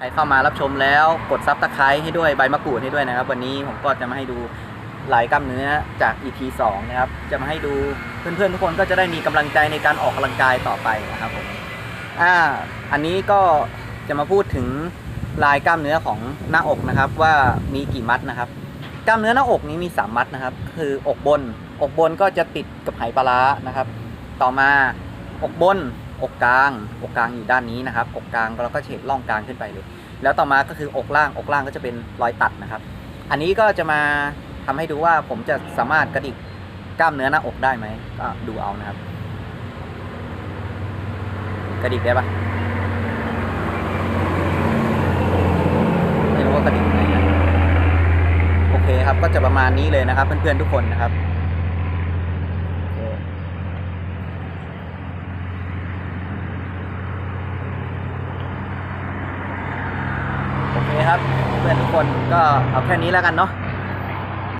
ใครเข้ามารับชมแล้วกดซับตะไคร้ให้ด้วยใบมะกรูดให้ด้วยนะครับ วันนี้ผมก็จะมาให้ดูหลายกล้ามเนื้อจาก EP 2นะครับจะมาให้ดูเพื่อนๆทุกคนก็จะได้มีกำลังใจในการออกกำลังกายต่อไปนะครับผมอ่าอันนี้ก็จะมาพูดถึงลายกล้ามเนื้อของหน้าอกนะครับ ว่ามีกี่มัดนะครับ กล้ามเนื้อหน้าอกนี้มี 3 มัดนะครับ คืออกบน อกบนก็จะติดกับไหปลาร้านะครับ ต่อมาอกบน อกกลางอกกลางอยู่ด้านนี้นะครับอกกลางเราก็เฉดร่องกลางขึ้นไปเลย แล้วต่อมาก็คืออกล่างอกล่างก็จะเป็นรอยตัดนะครับ อันนี้ก็จะมาทำให้ดูว่าผมจะสามารถกระดิกกล้ามเนื้อหน้าอกได้ไหมก็ดูเอานะครับ กระดิกได้ปะไม่รู้ว่ากระดิกยังไงนะโอเคครับก็จะประมาณนี้เลยนะครับ เพื่อนๆทุกคนนะครับโอเค เคครับ เพื่อนทุกคนก็เอาแค่นี้แล้วกันเนาะ